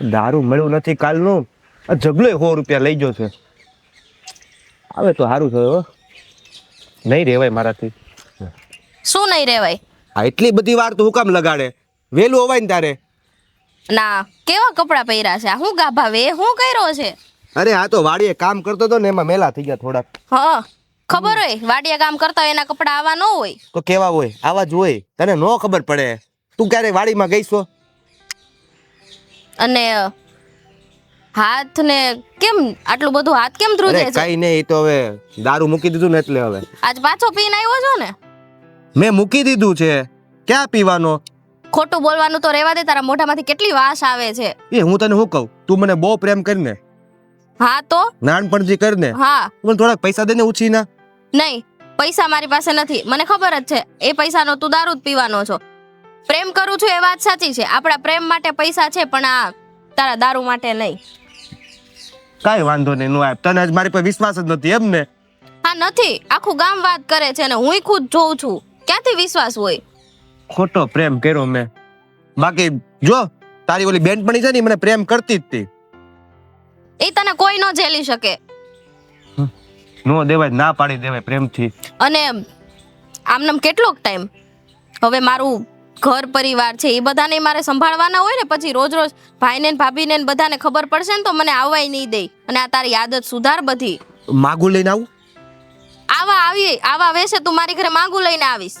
દારૂ મળ્યું નથી કાલનું. આ જગલો સો રૂપિયા લઈ ગયો છે. આવે તો સારું થયું હો. નહીં રેવાય મારાથી. શું નહીં રહેવાય આ એટલી બધી વાર તો હું કામ લગાડે? વહેલું હોવાય ને તારે. ના કેવા કપડાં પહેર્યા છે? આ હું ગાભા વે? હું કર્યો છે? અરે આ તો વાડીએ કામ કરતો હતો ને એમાં મેલા થઈ ગયા થોડાક. હા ખબર હોય વાડીએ કામ કરતા હોય એના કપડાં આવા ન હોય. તો કેવા હોય? આવા જ હોય. તને નો ખબર પડે. તું ક્યારે વાડીમાં ગઈશો? અને હાથ ને કેમ આટલું બધું હાથ કેમ ધ્રુજે છે? કઈ નહીં એ તો હવે દારૂ મૂકી દીધું ને એટલે હવે. આજ પાછો પીને આવ્યો છો ને? મેં મૂકી દીધું છે. ક્યાં પીવાનો? ખોટું બોલવાનું તો રહેવા દે તારા મોઢામાંથી કેટલી વાસ આવે છે. એ હું તને શું કહું? તું મને બહુ પ્રેમ કરીને હા તો? નાનપણથી કરીને હા. મને થોડાક પૈસા દેને ઉછીના. નહીં પૈસા મારી પાસે નથી. મને ખબર જ છે એ પૈસાનો તું દારૂ જ પીવાનો છો. પ્રેમ કરું છું એ વાત સાચી છે. આપણા પ્રેમ માટે પૈસા છે પણ આ તારા દારૂ માટે નહીં. કાંઈ વાંધો નહીં નો આપ. તને આજ મારી પર વિશ્વાસ જ નથી એમ ને? હા નથી. આખું ગામ વાત કરે છે ને હું ખુદ જોઉં છું. ક્યાંથી વિશ્વાસ હોય? ખોટો પ્રેમ કર્યો મેં. બાકી જો તારી ઓલી બેનપણી છે ને મને પ્રેમ કરતી જ હતી એ તને કોઈ ન ઝેલી શકે. નો દેવાય ના પાડી દેવાય પ્રેમથી. અને આમનામ કેટલોક ટાઈમ હવે મારું ઘર પરિવાર છે એ બધાને મારે સંભાળવાના હોય ને પછી રોજ રોજ ભાઈને ને ભાભીને ને બધાને ખબર પડશે ને તો મને આવવાય નહીં દે. અને આ તારી આદત સુધાર બધી. માગું લઈને આવું? આવા આવી આવા વેશે તું મારી ઘરે માંગુ લઈને આવીશ.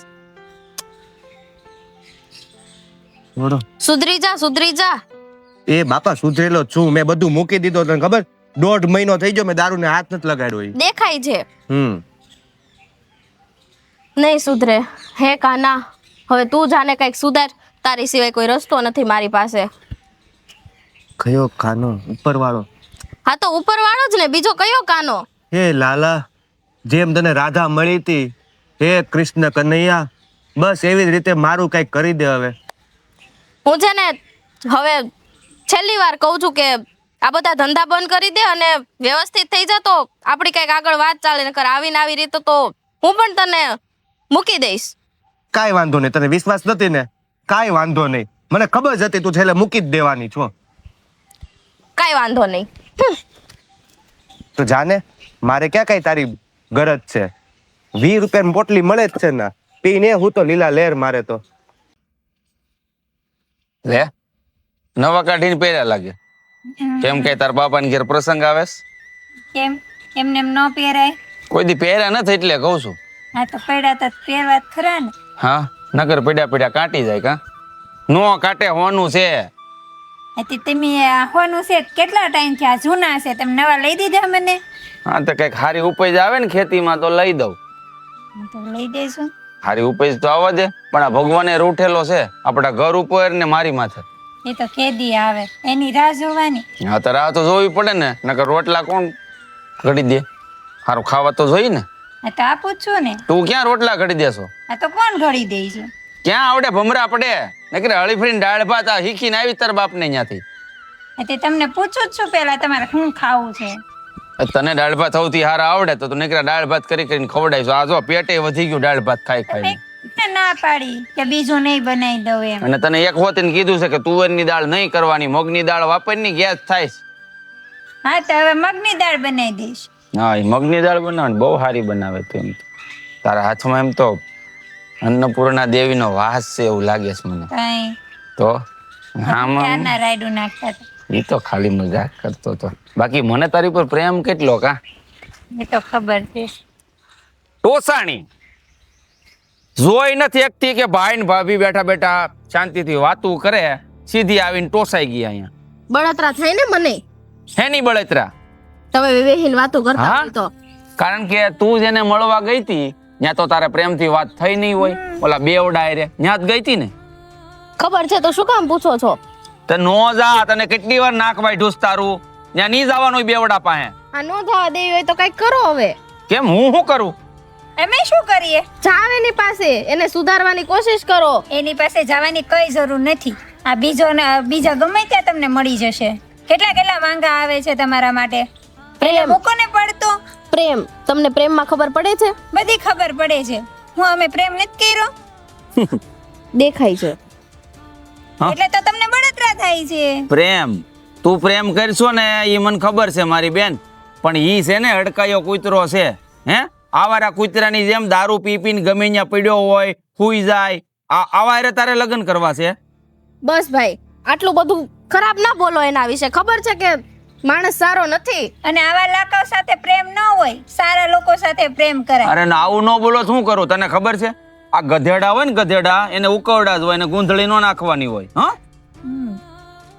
સુધરી જા સુધરી જા. એ બાપા સુધરેલો છું. મેં બધું મૂકી દીધો તને ખબર? દોઢ મહિનો થઈ ગયો મેં દારૂને હાથ નથી લગાડ્યો દેખાય છે. હમ. નહીં સુધરે. હે કાના? હવે તું જાને કંઈક સુધાર. તારી સિવાય કોઈ રસ્તો નથી મારી પાસે. કયો કાનો? ઉપરવાળો. હા તો ઉપરવાળો જ ને બીજો કયો કાનો? હે લાલા જેમ તને રાધા મળી હતી હે કૃષ્ણ કનૈયા બસ એવી જ રીતે મારું કંઈક કરી દે હવે. હું છે ને હવે છેલ્લી વાર કહું છું કે આ બધા ધંધા બંધ કરી દે અને વ્યવસ્થિત થઈ જા તો આપણી કંઈક આગળ વાત ચાલે નકર આવીને આવી રીતે તો હું પણ તને મૂકી દઈશ. કાંઈ વાંધો નહીં તને વિશ્વાસ નથી ને? કાંઈ વાંધો નહીં. મને ખબર જ હતી તું છેલ્લે મૂકી જ દેવાની છો. કાંઈ વાંધો નહીં. તો જાને મારે ક્યાં કઈ તારી ગરજ છે? વીસ રૂપિયાની પોટલી મળે જ છે ને? પીને હું તો લીલા લેર મારે તો. લે નવા કાઢીને પહેર્યા લાગે. કેમ કે તાર બાપાને ઘેર પ્રસંગ આવે? કેમ? એમને એમ ન પહેરાય? કોઈ દી પહેર્યા નથી એટલે કહું છું. હા તો પહેર્યા તો પહેરવા ખરા ને. હા? નગર પડ્યા પડ્યા કાટી જાય કા? નો કાટે હોનું છે. આથી તમે હોનું છે કેટલા ટાઈમથી આ જૂના છે તમે નવા લઈ દીધા મને? હા તો કંઈક સારી ઉપજ આવે ને ખેતીમાં તો લઈ દઉં. તો લઈ દઈશું સારી ઉપજ તો આવવા દે પણ આ ભગવાને રૂઠેલો છે. આપણા ઘર ઉપર ને મારી માથે. એ તો કેદી આવે. એની રાહ જોવાની. હા તો રાહ તો જોવી પડે ને નકર રોટલા કોણ ઘડી દે? સારું ખાવા તો જોઈ ને. આ તો આપું જ છું ને. તું ક્યાં રોટલા ઘડી દેશો? આ તો કોણ ઘડી દઈશું ક્યાં આવડે ભમરા પડે? નકર હળીફળીને દાળ ભાત આ શીખીને આવી તાર બાપને ત્યાંથી આથી તમને પૂછું જ છું પેલા તમારે શું ખાવું છે? તને દાળ ભાત સૌથી હારા આવડે તો તું નીકળ્યા દાળ ભાત કરી કરીને ખવડાવીશું. આ જો પેટે વધી ગયું દાળ ભાત ખાઈ ખાઈ ના પાડી કે બીજું નહીં બનાવી દઉં એમ. અને તને એક વખત કીધું છે કે તુવેરની દાળ નહીં કરવાની. મગની દાળ વાપરની ગેસ થાય હા તો હવે મગની દાળ બનાવી દઈશ. હા એ મગની દાળ બનાવે બહુ સારી બનાવે તું એમ. તારા હાથમાં એમ તો અન્નપૂર્ણા દેવીનો વાસ છે એવું લાગે છે મને. કઈ? તો? આમાં ક્યારના રાયડું નાખતા એ તો ખાલી મજાક કરતો તો બાકી મને તારી પર પ્રેમ કેટલો કા? એ તો ખબર છે. ટોસાણી. જોઈ નથી એકથી કે ભાઈ ને ભાભી બેઠા બેઠા શાંતિથી વાતું કરે સીધી આવીને ટોસાઈ ગઈ અહીંયા. બળતરા થાય ને મને? હેની બળતરા? તમે વિવેહીન વાતો કરતા હા? હોય તો. કારણ કે તું જેને મળવા ગઈ હતી ત્યાં તો તારે પ્રેમથી વાત થઈ નહીં હોય. ઓલા બેવડા રે. ત્યાં જ ગઈ હતી ને? ખબર છે તો શું કામ પૂછો છો? તે નો જા તને કેટલી વાર નાક વાય ઢૂસ તારું? ત્યાં નહીં જવાનું હોય બેવડા પાસે. આ નો થવા દેવી હોય તો કંઈક કરો હવે. કેમ? હું શું કરું? અમે શું કરીએ? જાવ એની પાસે. એને સુધારવાની કોશિશ કરો. એની પાસે જવાની કઈ જરૂર નથી. આ બીજો ને બીજા ગમે ત્યાં તમને મળી જશે. કેટલા કેટલા માંગા આવે છે તમારા માટે? પ્રેમ. કોને પડતો? પ્રેમ. તમને પ્રેમમાં ખબર પડે છે? બધી ખબર પડે છે. હું અમે પ્રેમ નથી કર્યો? દેખાય છે. એટલે તો તમને બળતરા થાય છે. પ્રેમ. તું પ્રેમ કરશો ને એ મને ખબર છે મારી બેન. પણ ઈ છે ને અડકાયો કૂતરો છે. હે? આવારા કૂતરાની જેમ દારૂ પી પીને ગમે ત્યાં પડ્યો હોય સુઈ જાય. આ આવારે તારે લગ્ન કરવા છે? બસ ભાઈ આટલું બધું ખરાબ ના બોલો એના વિશે. ખબર છે કે માણસ સારો નથી. અને આવા લાકાઓ સાથે પ્રેમ ન હોય સારા લોકો સાથે પ્રેમ કરાય. અરે ના આવું ન બોલો શું કરું? તને ખબર છે? આ ગધેડા હોય ને ગધેડા એને ઉકવડા જ હોય ને ગૂંધળી નો નાખવાની હોય હા?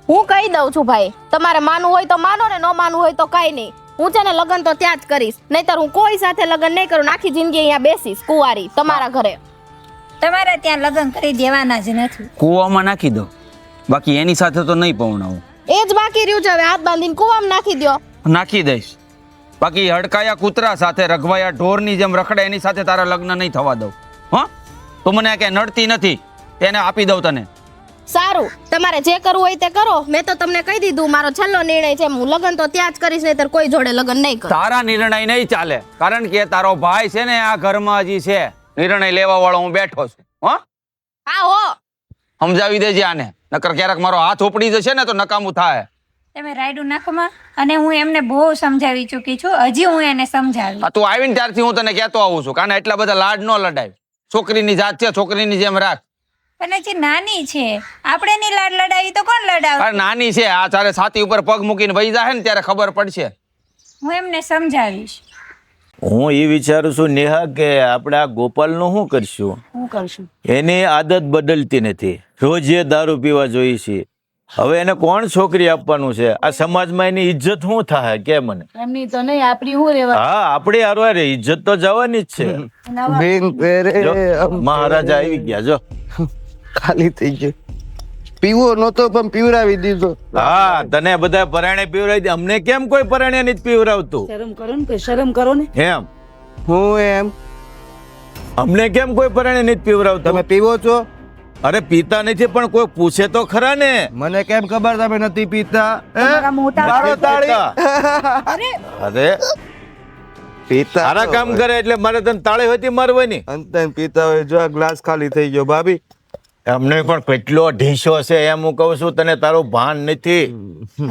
હું કહી દઉં છું ભાઈ તમારે માનવું હોય તો માનો ને ન માનવું હોય તો કઈ નહીં. હું છે ને લગ્ન તો ત્યાં જ કરીશ નહીતર હું કોઈ સાથે લગ્ન નહીં કરું આખી જિંદગી અહીંયા બેસીશ કુંવારી તમારા ઘરે. તમારે ત્યાં લગ્ન કરી દેવાના જ નથી. કૂવામાં નાખી દો. બાકી એની સાથે તો નહીં પવણાવું એ જ બાકી રહ્યું છે. હવે હાથ બાંધીને કુવામાં નાખી દ્યો. નાખી દઈશ. બાકી હડકાયા કૂતરા સાથે રઘવાયા ઢોરની જેમ રખડે એની સાથે તારા લગ્ન નહીં થવા દઉં. હા? તું મને કે નડતી નથી. તેને આપી દઉં તને. સારું. તમારે જે કરવું હોય તે કરો. મેં તો તમને કહી દીધું મારો છેલ્લો નિર્ણય છે. હું લગ્ન તો ત્યાં જ કરીશ નહીં કોઈ જોડે લગ્ન નહીં કરું. તારા નિર્ણય નહીં ચાલે. કારણ કે તારો ભાઈ છે ને આ ઘરમાં હજી છે. નિર્ણય લેવા વાળો હું બેઠો છું. હા? હા હો. સમજાવી દેજે આને. નકર ક્યારેક મારો હાથ ઉપડી જશે ને તો નકામું થાય. તમે રાયડું નાખમાં અને હું એમને બહુ સમજાવી ચૂકી છું. હજી હું એને સમજાવી. તું આવીને ત્યારથી હું તને કહેતો આવું છું. કારણ એટલા બધા લાડ ન લડાય. છોકરીની જાત છે છોકરીની જેમ રાખ. પણ હજી નાની છે. આપણે ની લાડ લડાવી તો કોણ લડાવે અરે નાની છે. આ તારે છાતી ઉપર પગ મૂકીને વહી જાય ને ત્યારે ખબર પડશે. હું એમને સમજાવીશ. હું એ વિચારું છું નેહા કે આપણે આ ગોપાલનું શું કરશું? શું કરશું? એની આદત બદલતી નથી. રોજ એ દારૂ પીવા જોઈએ છીએ. હવે એને કોણ છોકરી આપવાનું છે? આ સમાજમાં એની ઇજ્જત શું થાય? કે મને? એમની તો નહીં આપણી શું રહેવા? હા આપણી હારવારે ઇજ્જત તો જવાની જ છે. મહારાજા આવી ગયા જો. ખાલી થઈ ગયું. પીવો નતો પણ પીવરાવી દીધો. હા તને બધા પરાણે પીવરાવી દે. અમને કેમ કોઈ પરાણે નથી પીવરાવતું? શરમ કરો ને કોઈ શરમ કરો ને. એમ હું એમ. અમને કેમ કોઈ પરાણે નથી પીવરાવતું? તમે પીવો છો? અરે પીતા નથી પણ કોઈ પૂછે તો ખરા ને. મને કેમ ખબર તમે નથી પીતા? અરે. પીતા સારા કામ કરે એટલે મારે તને તાળી હતી મારવાની. અંતે પીતા હોય જો આ ગ્લાસ ખાલી થઈ ગયો ભાભી. અમને પણ કેટલો ઢીસો છે એમ હું કહું છું તને તારું ભાન નથી.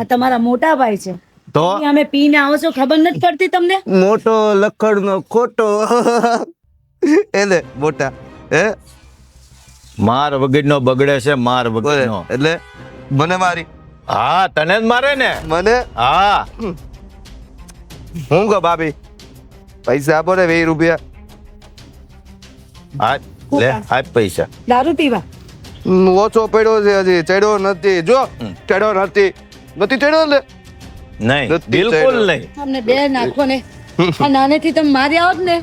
આ તમારા મોટા ભાઈ છે. તો? અમે પીને આવો છો ખબર નથી પડતી તમને? મોટો લખડનો ખોટો. એટલે મોટા હે? માર વગરનો બગડે છે માર બોલે વગરનો. એટલે મને મારી. હા તને જ મારે ને? મને? હા. હું કહો ભાભી પૈસા આપો ને વીસ રૂપિયા. આ લે આ પૈસા. દારૂ પીવા. ઓછો પડ્યો છે હજી ચડ્યો નથી. જો ચડ્યો નથી. નથી ચડ્યો ને નહીં બિલકુલ નહીં. અમને બે નાખો ને. આ નાનેથી તમે મારી આવો ને.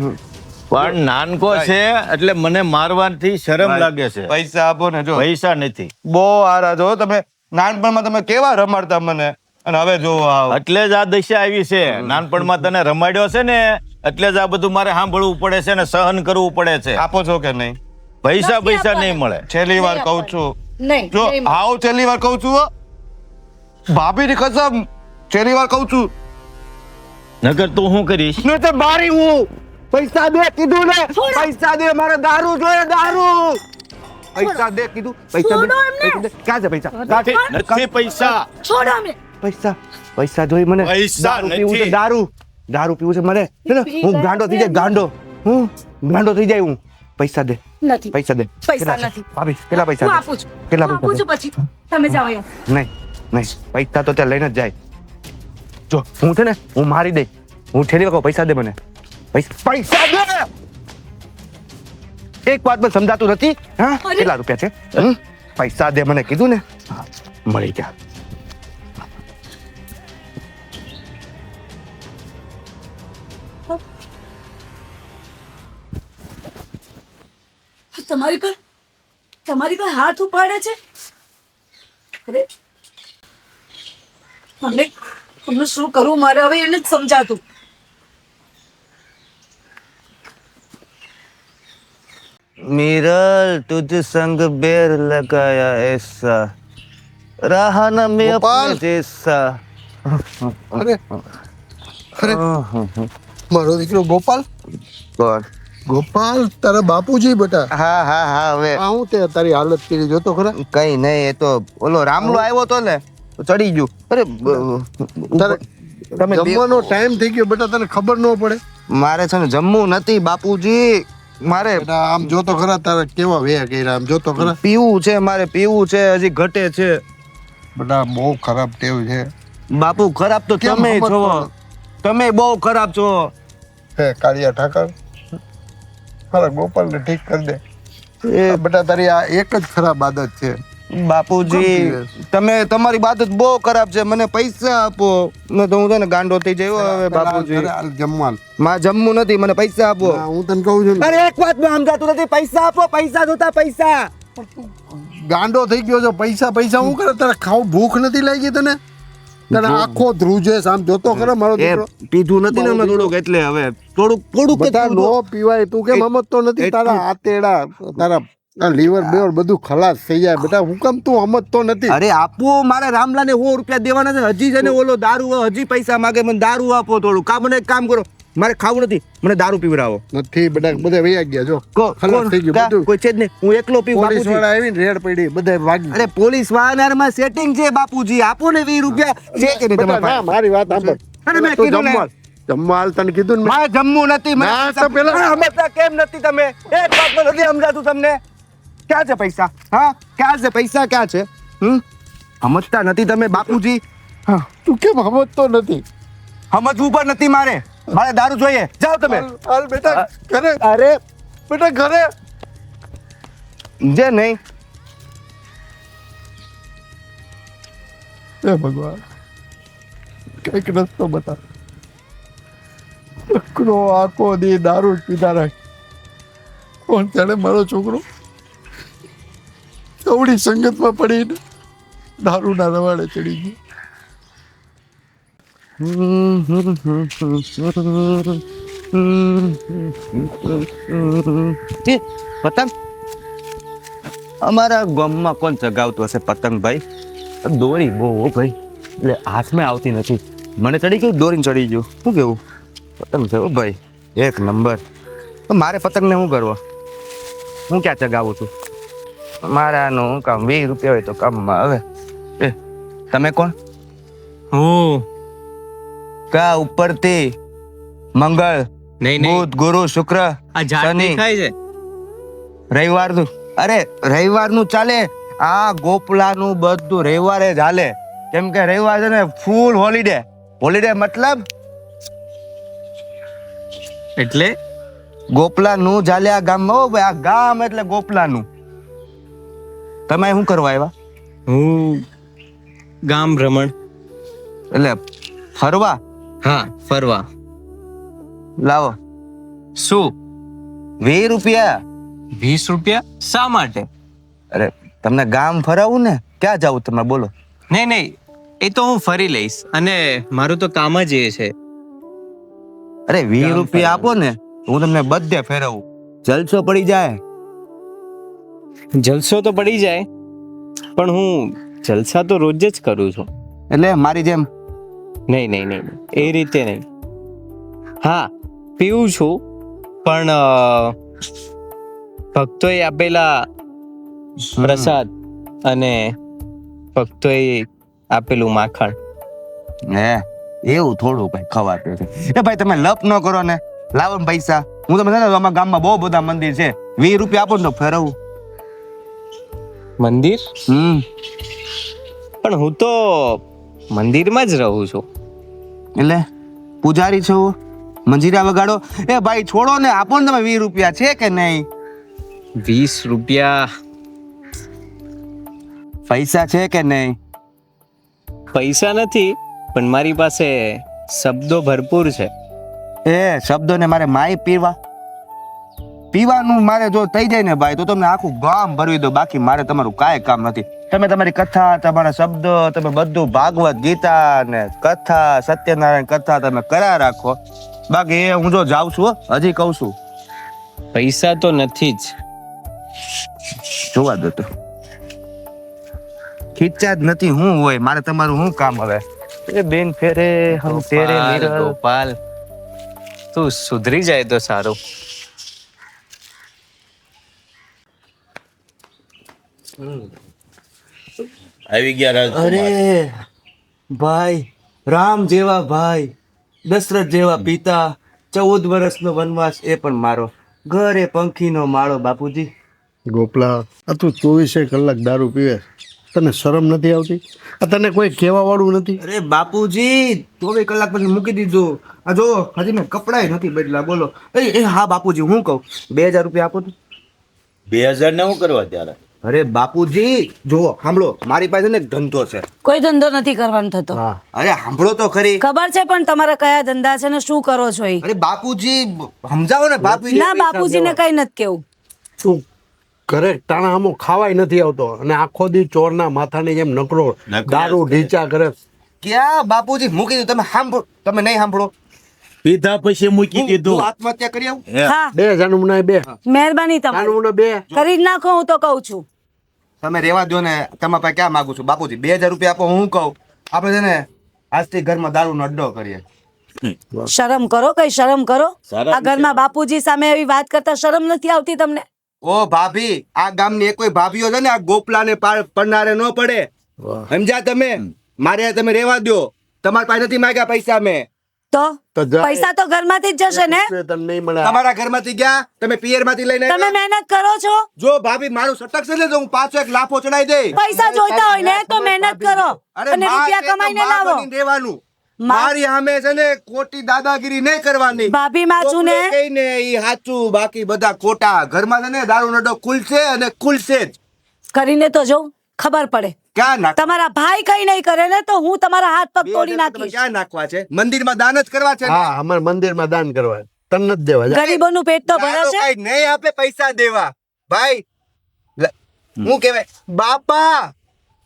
પણ નાનકો છે એટલે મને મારવાથી શરમ લાગે છે. પૈસા આપો ને જો. પૈસા નથી. બહુ આરા જો તમે. નાનપણમાં તમે કેવા રમાડતા મને? અને હવે જો એટલે જ આ દશા આવી છે. નાનપણમાં તને રમાડ્યો છે ને એટલે જ આ બધું મારે સાંભળવું પડે છે ને સહન કરવું પડે છે. આપો છો કે નહીં? પૈસા પૈસા નહીં મળે. છેલ્લી વાર કહું છું. નહીં જો આવ છેલ્લી વાર કહું છું ભાભી ની કસમ છેલ્લી વાર કહું છું. નગર તું શું કરીશ? ન તો મારી હું. પૈસા દે કીધું ને. પૈસા દે મારે દારૂ જોઈએ દારૂ. પૈસા દે કીધું. પૈસા દે. પૈસા ક્યાં છે પૈસા? નથી પૈસા. છોડો અમે પૈસા. પૈસા જોઈ મને. પૈસા દારૂ પીવું છે દારૂ. દારૂ પીવું છે મને. છે ને હું ગાંડો થઈ જાય ગાંડો. હું ગાંડો થઈ જાય હું. પૈસા દે. નથી. પૈસા દે. પૈસા નથી. ભાભી કેટલા પૈસા હું આપું છું. કેટલા પૈસા આપું છું પછી. તમે જાઓ અહીંયા. નહીં નહીં. પૈસા તો ત્યાં લઈને જ જાય. જો હું છે ને હું મારી દઈ હું ઠેરી વખત પૈસા દે મને. પૈસા દે! એક વાત પણ સમજાતું નથી. હા? કેટલા રૂપિયા છે? હમ? પૈસા દે મને કીધું ને? મળી ગયા. તમારી પર તમારી પર હાથ ઉપાડે છે અરે અમને અમને શું કરવું મારે હવે એને જ સમજાતું मिरल तुझ संग बेर लगाया ऐसा रहा न मैं अपने जैसा અરે અરે મારો દીકરો ગોપાલ કોણ ગોપાલ તારા બાપુજી બેટા. હા હા હા હવે. આવું હું તે તારી હાલત કરી જોતો ખરા? કઈ નહીં એ તો ઓલો રામલો આવ્યો તો ને ચડી ગયું. અરે તારે તમે જમવાનો ટાઈમ થઈ ગયો બેટા તને ખબર ન પડે. મારે છે ને જમવું નથી બાપુજી. મારે આમ જોતો ખરા તારે કેવા વેયા કર્યા આમ જોતો ખરા. પીવું છે મારે પીવું છે હજી ઘટે છે. બેટા બહુ ખરાબ ટેવ છે. બાપુ ખરાબ તો તમે છો? તમે બહુ ખરાબ છો. હે કાળિયા ઠાકર. મારા ગોપાલને ઠીક કરી દે. એ બેટા તારી આ એક જ ખરાબ આદત છે. બાપુજી તમે તમારી બાત બહુ ખરાબ છે. મને પૈસા આપો. ન તો હું તને ગાંડો થઈ જયો હવે બાપુજી. જમવાનું. માં જમવું નથી મને પૈસા આપો. હું તને કહું છું અરે એક વાતમાં સમજાતું નથી. પૈસા આપો પૈસા જોતા પૈસા. ગાંડો થઈ ગયો છો. પૈસા પૈસા હું કરે? તારે ખાવ ભૂખ નથી લાગી તને? તને આખો ધ્રુજે આમ જોતો ખરો મારો દીકરો? પીધું નથી ને અમે થોડુંક એટલે હવે થોડુંક થોડુંક બધા. નો પીવાય તું કેમ સમજતો નથી? તારા આતેડા તારા લીવર બેવર બધું ખલાસ થઈ જાય. બેટા હું કેમ તું સમજતો નથી? અરે આપો મારે રામલાને સો રૂપિયા દેવાના છે. હજી છે ને ઓલો દારૂ હજી પૈસા માંગે મને દારૂ આપો થોડું. કામ મને એક કામ કરો. મારે ખાવું નથી. મને દારૂ પીવડાવો. નથી બધા બધા વૈયા ગયા જો. ખલાસ થઈ ગયું બધું. કોઈ છે જ નહીં. હું એકલો પીવું પોલીસવાળા આવી ને રેડ પડી બધા ભાગી અરે પોલીસ વાળામાં સેટિંગ છે બાપુજી. આપો ને 20 રૂપિયા. છે કે નહીં તમારા મારી વાત સાંભળ. અરે મેં કીધું ને. જમવા. હાલ તને કીધું ને મેં. જમવું નથી. મને તો પેલા- સમજતા કેમ નથી તમે? એક તો નથી સમજાતું તમને. ક્યાં છે પૈસા? હા? ક્યાં છે પૈસા? ક્યાં છે? હમ? સમજતા નથી તમે બાપુજી. હા. તું કેમ સમજતો નથી? સમજવું પણ નથી મારે. મારે દારૂ જોઈએ. જાઓ તમે. હાલ- બેટા ઘરે. અરે. બેટા ઘરે. જે નહીં. હે ભગવાન કંઈક રસ્તો બતા છોકરો આખો દી દારૂ પીતા રાખ કોણ જાણે મારો છોકરો કવડી સંગતમાં પડીને દારૂના રવાડે ચડી ગયો. પતંગ? અમારા ગામમાં કોણ ચગાવતું હશે પતંગ ભાઈ? દોરી બહુ ભાઈ. એટલે હાથમાં આવતી નથી. મને ચડી ગયું, દોરીને ચડી ગયું. શું કેવું? પતંગ છે ભાઈ. એક નંબર. મારે પતંગને શું કરવો? હું ક્યાં ચગાવું છું? મારાનું કામ વીસ રૂપિયા હોય તો કામમાં આવે. એ, તમે કોણ? હું કા ઉપરથી મંગળ નહીં નહીં. બુધ ગુરુ શુક્ર આ ઝાડ શનિ. દેખાય છે? રવિવારનું અરે રવિવારનું ચાલે. આ ગોપલાનું બધું રવિવારે જ હાલે. કેમ કે રવિવાર છે ને ફૂલ હોલિડે હોલિડે મતલબ એટલે? ગોપલાનું ચાલે આ ગામમાં. હો ભાઈ આ ગામ એટલે ગોપલાનું. તમે શું કરવા આવ્યા? હું ગામ ભ્રમણ. એટલે ફરવા? હા ફરવા. લાવો. શું? વીસ રૂપિયા? વીસ રૂપિયા? શા માટે? અરે તમને ગામ ફરાવું ને ક્યાં જાવું તમે? બોલો. નહીં નહીં એ તો હું ફરી લઈશ. અને મારું તો કામ જ એ છે. અરે વીસ રૂપિયા આપો ને હું તમને બધે ફેરવું. જલસો પડી જાય. જલસો તો પડી જાય પણ હું જલસા તો રોજ જ કરું છું. એટલે મારી જેમ નહીં નહીં નહીં. એ રીતે નહીં. હા પીવું છું પણ ભક્તોએ આપેલા પ્રસાદ અને ભક્તોએ આપેલું માખણ. હે એવું થોડું કઈ ખવાતું છે એ ભાઈ તમે લપ ન કરો ને. લાવો ને પૈસા. હું તમને ને અમારા ગામમાં બહુ બધા મંદિર છે. વીસ રૂપિયા આપો ને તો ફેરવું. મંદિર? હમ. પણ હું તો મંદિરમાં જ રહું છું. એટલે પૂજારી છો. મંજીરા વગાડો. એ ભાઈ છોડો ને. આપો ને તમે વીસ રૂપિયા છે કે નહીં? વીસ રૂપિયા. પૈસા છે કે નહીં? પૈસા નથી પણ મારી પાસે શબ્દો ભરપૂર છે. એ શબ્દોને મારે માય પીવા પીવાનું મારે જો થઈ જાય ને ભાઈ તો તમને આખું ગામ ભરવી દો. બાકી મારે તમારું કાંઈ કામ નથી. તમે તમારી કથા તમારા શબ્દ તમે બધું ભાગવત ગીતા ને કથા સત્યનારાયણ કથા તમે કરા રાખો. બાકી એ હું જો જાઉં છું હો, હજી કહું છું. પૈસા તો નથી જ. જોવા દો તો. ખીચા જ નથી હું હોય મારે તમારું શું કામ હવે? એ બેન ફેરે હમ ફેરે ગોપાલ, તું સુધરી જાય તો સારું. આવી ગયા રાજ અરે ભાઈ રામ જેવા ભાઈ દશરથ જેવા પિતા ચૌદ વર્ષનો વનવાસ એ પણ મારો. ઘરે પંખીનો માળો બાપુજી. ગોપલા આ તું ચોવીસે કલાક દારૂ પીવે. તને શરમ નથી આવતી? આ તને કોઈ કહેવા વાળું નથી? અરે બાપુજી ચોવીસ કલાક પછી મૂકી દીધો. આ જો હજી મેં કપડાય નથી બદલા બોલો. એ એ હા બાપુજી હું કહું. બે હજાર રૂપિયા આપો તો. બે હજાર ને શું કરવા ત્યારે અરે બાપુજી જો સાંભળો મારી પાસે ને ધંધો છે. કોઈ ધંધો નથી કરવાનો થતો. અરે સાંભળો તો ખરી. ખબર છે પણ તમારા કયા ધંધા છે ને શું કરો છો એ? અરે બાપુજી સમજાવો ને બાપુજી. ના બાપુજીને કઈ નથી કેવું. શું? ઘરે ટાણા આમો ખાવાય નથી આવતો અને આખો દી ચોરના માથાની જેમ નકરો નકરો. દારૂ ઢીચા કરે. ક્યાં? બાપુજી મૂકી દીધું તમે સાંભળો તમે નહીં સાંભળો. પીધા પછી મૂકી દીધું. આત્મહત્યા કરી આવું? બે જાનુમના બે. મહેરબાની તમારી. બે. કરી જ નાખો હું તો કઉ છું. તમે રેવા દો ને તમારા પાસે ક્યાં માગું છું? બાપુજી બે હજાર રૂપિયા આપો હું કહું. આપણે છે ને આજથી ઘરમાં દારૂનો અડ્ડો કરીએ. શરમ કરો કઈ શરમ કરો? આ ઘરમાં બાપુજી સામે એવી વાત કરતા શરમ નથી આવતી તમને? ઓ ભાભી આ ગામની એક કોઈ ભાભીઓ છે ને આ ગોપલાને પડનારે ન પડે. સમજ્યા તમે? મારે તમે રેવા દો તમારા પાસે નથી માંગ્યા પૈસા મેં. તો પૈસા તો ઘરમાંથી જ જશે ને? તમને નહીં મળે તમારા ઘરમાંથી ગયા તમે પિયરમાંથી લઈને તમે મહેનત કરો છો? જો ભાભી મારું સટક છે ને તો હું પાછો એક લાફો ચડાઈ દે પૈસા જોઈતા હોય ને તો મહેનત કરો. અને રૂપિયા કમાઈને લાવો. દેવાનું મારી સામે છે ને ખોટી દાદાગીરી નહીં કરવાની. ભાભી માં છું ને? કોકને કહીને ઈ સાચું બાકી બધા ખોટા. ઘરમાં છે ને દારૂ નડો ખુલશે અને ખુલશે જ. કરીને તો જો ખબર પડે. ક્યાં નાખ તમારા ભાઈ કઈ નહીં કરે ને તો હું તમારા હાથ પગ તોડી નાખીશ. ક્યાં નાખવા છે? મંદિરમાં દાન જ કરવા છે? હા અમાર મંદિરમાં દાન કરવા તન નથી દેવા. જા. ગરીબોનું પેટ તો ભરે છે કાંઈ નહીં આપે પૈસા દેવા. ભાઈ હું કહેવાય બાપા!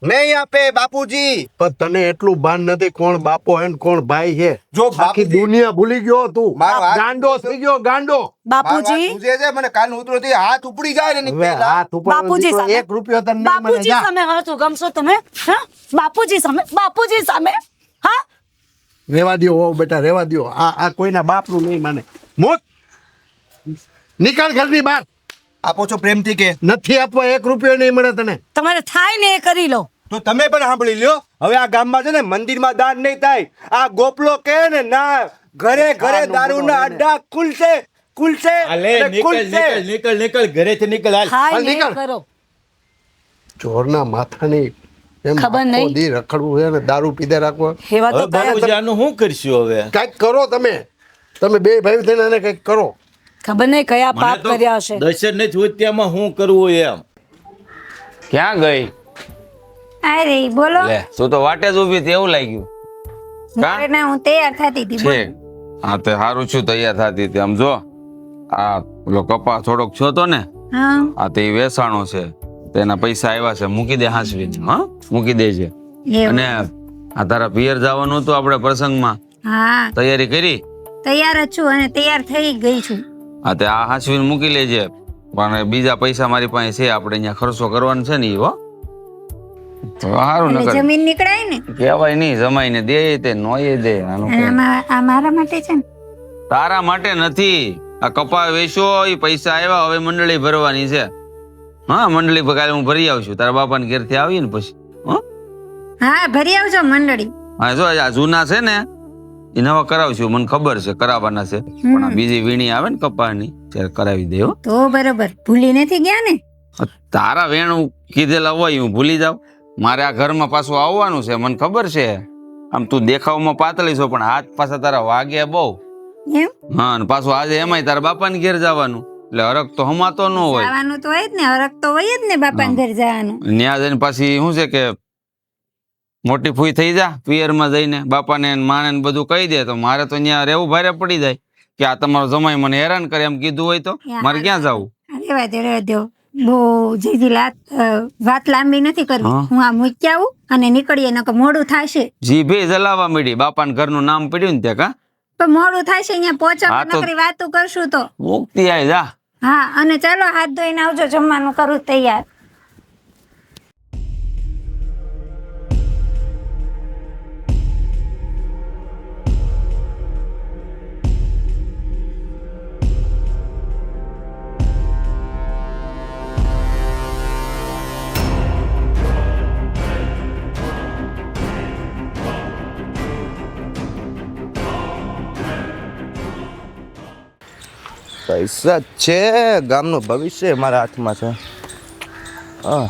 નહીં આપે બાપુજી. પણ તને એટલું ભાન નથી કોણ બાપો હે કોણ ભાઈ છે જો બાકી બાપુજી- દુનિયા ભૂલી ગયો તું. ગાંડો થઈ ગયો ગાંડો. બાપુજી? છે, મને કાન ઉતરો થી હાથ ઉપડી જાય ને હાથ ઉપર બાપુજી સામે એક રૂપિયો તને બાપુજી. સામે હાથ ગમશો તમે હા? બાપુજી સામે બાપુજી સામે હા? રેવા દ્યો હો બેટા રેવા દ્યો. આ આ કોઈના બાપનું નહીં માને. મોત નીકળ ઘરની બહાર. આપો છો પ્રેમથી કે? નથી આપવા એક રૂપિયો નહીં મળે તને. તમારે થાય ને એ કરી લો. તો તમે પણ સાંભળી લ્યો. હવે આ ગામમાં છે ને મંદિરમાં દાન નહીં થાય. આ ગોપલો કે ને ના ઘરે ઘરે દારૂના અડ્ડા ખુલશે ખુલશે અલે નીકળ ખુલશે. નીકળ નીકળ નીકળ ઘરેથી નીકળ હાલ. નીકળ. કરો. ચોરના માથાની ખબર નહીં. દી રખડવું છે ને દારૂ પીધે રાખવો. એવા તો કયા શું કરશું હવે? કાંઈક કરો તમે. તમે બે ભાઈ થઈને આને કંઈક કરો. ખબર નહીં કયા પાપ કર્યા હશે. દર્શન ને હોત ત્યાંમાં શું કરવું એમ. ક્યાં ગઈ? અરે બોલો. લે તું તો વાટે જ ઊભી હતી એવું લાગ્યું. કા? ના હું તૈયાર થતી હતી છે હા તે સારું છું તૈયાર થતી હતી. આમ જો આ પેલો કપા થોડોક છો તો ને હા. આ તે વેસાણો છે તેના પૈસા આવ્યા છે મૂકી દે હાસવી હા? મૂકી દેજે. અને આ તારા પિયર જવાનું હતું આપણે પ્રસંગમાં. હા. તૈયારી કરી? તૈયાર જ છું અને તૈયાર થઈ ગઈ છું. હા તે આ હાંસવીને મૂકી લેજે. પણ બીજા પૈસા મારી પાસે છે આપણે અહીંયા ખર્ચો કરવાનો છે ને એ હો. સારું નકર. જમીન નીકળાય ને? કહેવાય નહીં જમાઈને દે તે નોય દે આનું આ મારા માટે છે ને? તારા માટે નથી. આ કપા વેચો એ પૈસા આવ્યા હવે મંડળી ભરવાની છે. હા મંડળી કાલે હું ભરી આવશું. તારા બાપાને ઘેરથી આવીને પછી. હા? ભરી આવજો મંડળી. હા જો આ જૂના છે ને એ નવા કરાવશું. મને ખબર છે કરાવવાના છે. પણ આ બીજી વીણી આવે ને કપાની ત્યારે કરાવી દે હો. તો બરોબર. ભૂલી નથી ગયા ને? તારા વેણ કીધેલા હોય હું ભૂલી જાઉં. મારે આ ઘરમાં પાછું આવવાનું છે મને ખબર છે. આમ તું દેખાવમાં પાતળી છો પણ હાથ પાછા તારા વાગ્યા બહુ. હા અને પાછું આજે એમાંય તારા બાપાને ઘેર જવાનું. એટલે હરક તો હમાતો ન હોય. જવાનું તો હોય જ ને હરક તો હોય જ ને બાપાને ઘેર જવાનું. ન્યા જઈને પાછી શું છે કે મોટી ફૂઈ થઈ જા પિયરમાં જઈને બાપાને ને માને બધું કહી દે. તો મારે તો ત્યાં રહેવું ભારે પડી જાય. કે આ તમારો જમાઈ મને હેરાન કરે એમ કીધું હોય તો મારે ક્યાં જવું? રેવા દે રેવા બહુ જીજી લાત વાત લાંબી નથી કરવી. હું. આ મૂકી આવું અને નીકળીએ નકર મોડું થશે. જીભે જલાવા મળી બાપાને ઘરનું નામ પડ્યું ને ત્યાં કા? પણ મોડું થશે અહીંયા પહોંચવા નકરી વાતો કરશું તો. મુક્તિ આય જા. હા અને ચાલો હાથ ધોઈને આવજો જમવાનું કરું તૈયાર. પૈસા છે ગામનું ભવિષ્ય મારા હાથમાં છે. હા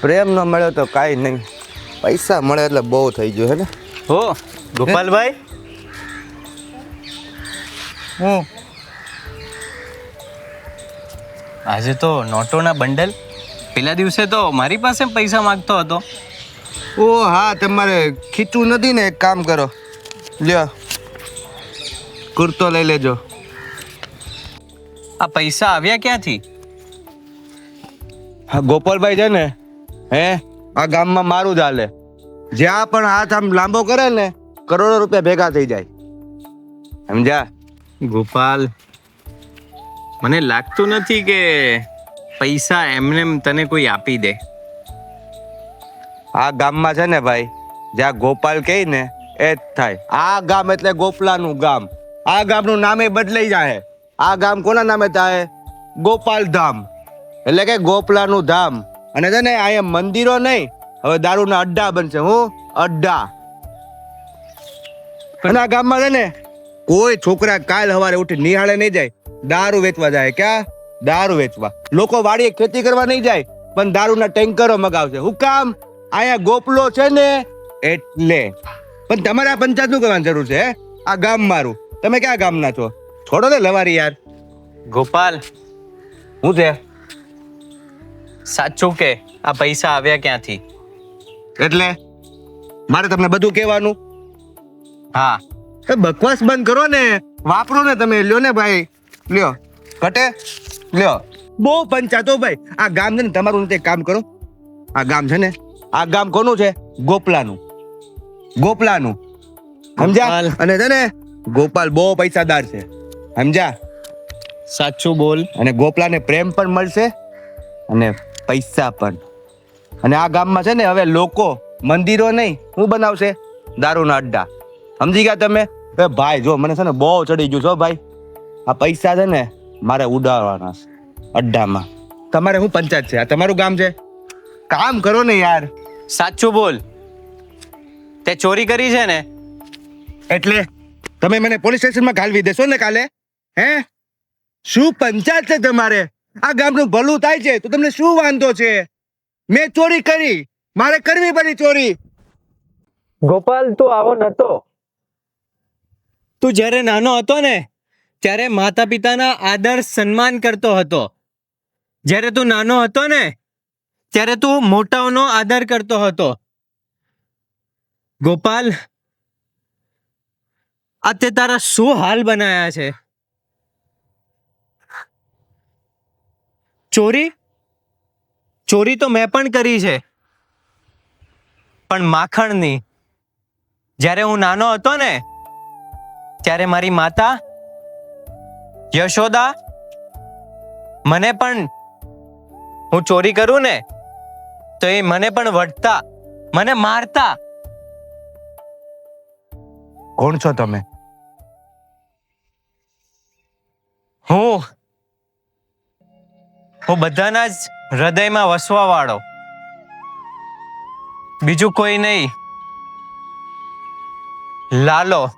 પ્રેમ ન મળ્યો તો કાંઈ નહીં. પૈસા મળે એટલે બહુ થઈ ગયું હે ને? હો ગોપાલભાઈ? હું આજે તો નોટોના બંડલ. પેલા દિવસે તો મારી પાસે પૈસા માંગતો હતો. ઓ હા તમારે ખીચવું નથી ને એક કામ કરો. લ્યો. કુર્તો લઈ લેજો. આ પૈસા આવ્યા ક્યાંથી? હા ગોપાલભાઈ છે ને હે આ ગામમાં મારું જ હાલે. જ્યાં પણ હાથ આમ લાંબો કરે ને કરોડો રૂપિયા ભેગા થઈ જાય. સમજ્યા? ગોપાલ મને લાગતું નથી કે પૈસા એમને એમ તને કોઈ આપી દે. આ ગામમાં છે ને ભાઈ જ્યાં ગોપાલ કહે ને એ જ થાય. આ ગામ એટલે ગોપલાનું ગામ. આ ગામનું નામે બદલાઈ જાય આ ગામ કોના નામે થાય? ગોપાલ ધામ. એટલે કે ગોપલાનું ધામ. અને છે ને અહીંયા મંદિરો નહીં, હવે દારૂના અડ્ડા બનશે, હું? અડ્ડા. આ ગામમાં છે ને, કોઈ છોકરા કાલ સવારે ઉઠી નિહાળે નહીં જાય. દારૂ વેચવા જાય. ક્યાં? દારૂ વેચવા. લોકો વાડીએ ખેતી કરવા નહીં જાય, પણ દારૂના ટેન્કરો મગાવશે. હું કામ? અહીંયા ગોપલો છે ને, એટલે. પણ તમારે આ પંચાયતનું કરવાની જરૂર છે આ ગામ મારું. તમે ક્યાં ગામના છો? છોડો ને લવારી યાર. ગોપાલ. હું છે? સાચું કે આ પૈસા આવ્યા ક્યાંથી? એટલે? મારે તમને બધું કહેવાનું? હા. એ બકવાસ બંધ કરો ને. વાપરો ને તમે. લ્યો ને ભાઈ. લ્યો. કટે? લ્યો. બહુ પંચાતો ભાઈ. આ ગામ છે ને તમારું એક કામ કરો. આ ગામ છે ને આ ગામ કોનું છે? ગોપલાનું. ગોપલાનું. સમજ્યા. અને છે ને ગોપાલ બહુ પૈસાદાર છે. સમજ્યા સાચું બોલ. અને ગોપલાને પ્રેમ પણ મળશે અને પૈસા પણ. અને આ ગામમાં છે ને હવે લોકો મંદિરો નહીં શું બનાવશે? દારૂના અડ્ડા. સમજી ગયા તમે? એ ભાઈ જો મને છે ને બહુ ચડી ગયું છો ભાઈ. આ પૈસા છે ને મારે ઉડાડવાના છે અડ્ડામાં. તમારે હું પંચાયત છે? આ તમારું ગામ છે? કામ કરો ને યાર. સાચું બોલ. તે ચોરી કરી છે ને? એટલે? તમે મને પોલીસ સ્ટેશનમાં ઘાલવી દેશો ને કાલે? હે? શું પંચાયત છે તમારે? આ ગામનું ભલું થાય છે તો તમને શું વાંધો છે? મેં ચોરી કરી મારે કરવી પડી ચોરી. ગોપાલ તું આવો નતો. તું જ્યારે નાનો હતો ને ત્યારે માતા પિતાના આદર સન્માન કરતો હતો. જ્યારે તું નાનો હતો ને ત્યારે તું મોટાઓનો આદર કરતો હતો. ગોપાલ આ તે તારા શું હાલ બનાયા છે? ચોરી? ચોરી તો મેં પણ કરી છે. પણ માખણની, જ્યારે હું નાનો હતો ને, ત્યારે મારી માતા યશોદા મને પણ હું ચોરી કરું ને, તો એ મને પણ વટતા મને મારતા. કોણ છો તમે? હું હું બધાના જ હૃદયમાં વસવા વાળો. બીજું કોઈ નહીં. લાલો.